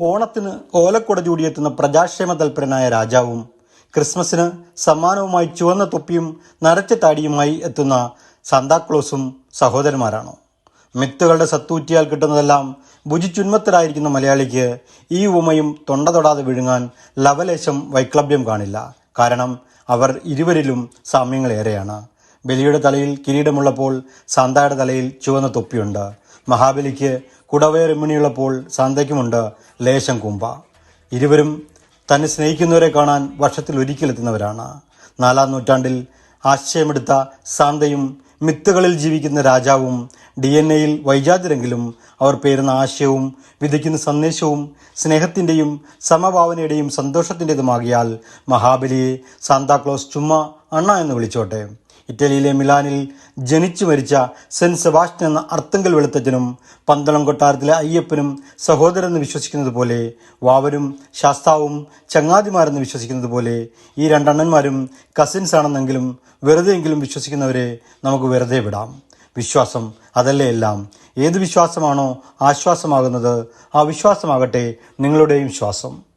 ഓണത്തിന് ഓലക്കുട ചൂടിയെത്തുന്ന പ്രജാക്ഷേമ തൽപരനായ രാജാവും ക്രിസ്മസിന് സമ്മാനവുമായി ചുവന്ന തൊപ്പിയും നരച്ച താടിയുമായി എത്തുന്ന സാന്താക്ലോസും സഹോദരന്മാരാണോ. മിത്തുകളുടെ സത്തൂറ്റിയാൽ കിട്ടുന്നതെല്ലാം ഭുജിച്ചുന്മത്തരായിരിക്കുന്ന മലയാളിക്ക് ഈ ഉമയും തൊണ്ട തൊടാതെ വിഴുങ്ങാൻ ലവലേശം വൈക്ലഭ്യം കാണില്ല. കാരണം അവർ ഇരുവരിലും സാമ്യങ്ങളേറെയാണ്. ബലിയുടെ തലയിൽ കിരീടമുള്ളപ്പോൾ സാന്തായുടെ തലയിൽ ചുവന്ന തൊപ്പിയുണ്ട്. മഹാബലിക്ക് കുടവയറിമണിയുള്ളപ്പോൾ സാന്തയ്ക്കുമുണ്ട് ലേശം കുമ്പ. ഇരുവരും തന്നെ സ്നേഹിക്കുന്നവരെ കാണാൻ വർഷത്തിൽ ഒരിക്കലെത്തുന്നവരാണ് നാലാം നൂറ്റാണ്ടിൽ ആശയമെടുത്ത സാന്തയും മിത്തുകളിൽ ജീവിക്കുന്ന രാജാവും ഡി എൻ എയിൽ വൈജാതിരെങ്കിലും അവർ പേരുന്ന ആശയവും വിധിക്കുന്ന സന്ദേശവും സ്നേഹത്തിന്റെയും സമഭാവനയുടെയും സന്തോഷത്തിന്റെതുമാകിയാൽ മഹാബലിയെ സാന്താക്ലോസ് ചുമ്മാ അണ്ണ എന്ന് വിളിച്ചോട്ടെ. ഇറ്റലിയിലെ മിലാനിൽ ജനിച്ചു മരിച്ച സെന്റ് സെബാസ്റ്റ്യൻ എന്ന അർത്തങ്കൽ വെളുത്തച്ഛനും പന്തളം കൊട്ടാരത്തിലെ അയ്യപ്പനും സഹോദരൻ വിശ്വസിക്കുന്നത് പോലെ വാവരും ശാസ്താവും ചങ്ങാതിമാരെന്ന് വിശ്വസിക്കുന്നത് പോലെ ഈ രണ്ടെണ്ണന്മാരും കസിൻസ് ആണെന്നെങ്കിലും വെറുതെ എങ്കിലും വിശ്വസിക്കുന്നവരെ നമുക്ക് വെറുതെ വിടാം. വിശ്വാസം അതല്ലേ എല്ലാം? ഏത് വിശ്വാസമാണോ ആശ്വാസമാകുന്നത് ആ വിശ്വാസമാകട്ടെ നിങ്ങളുടെയും ശ്വാസം.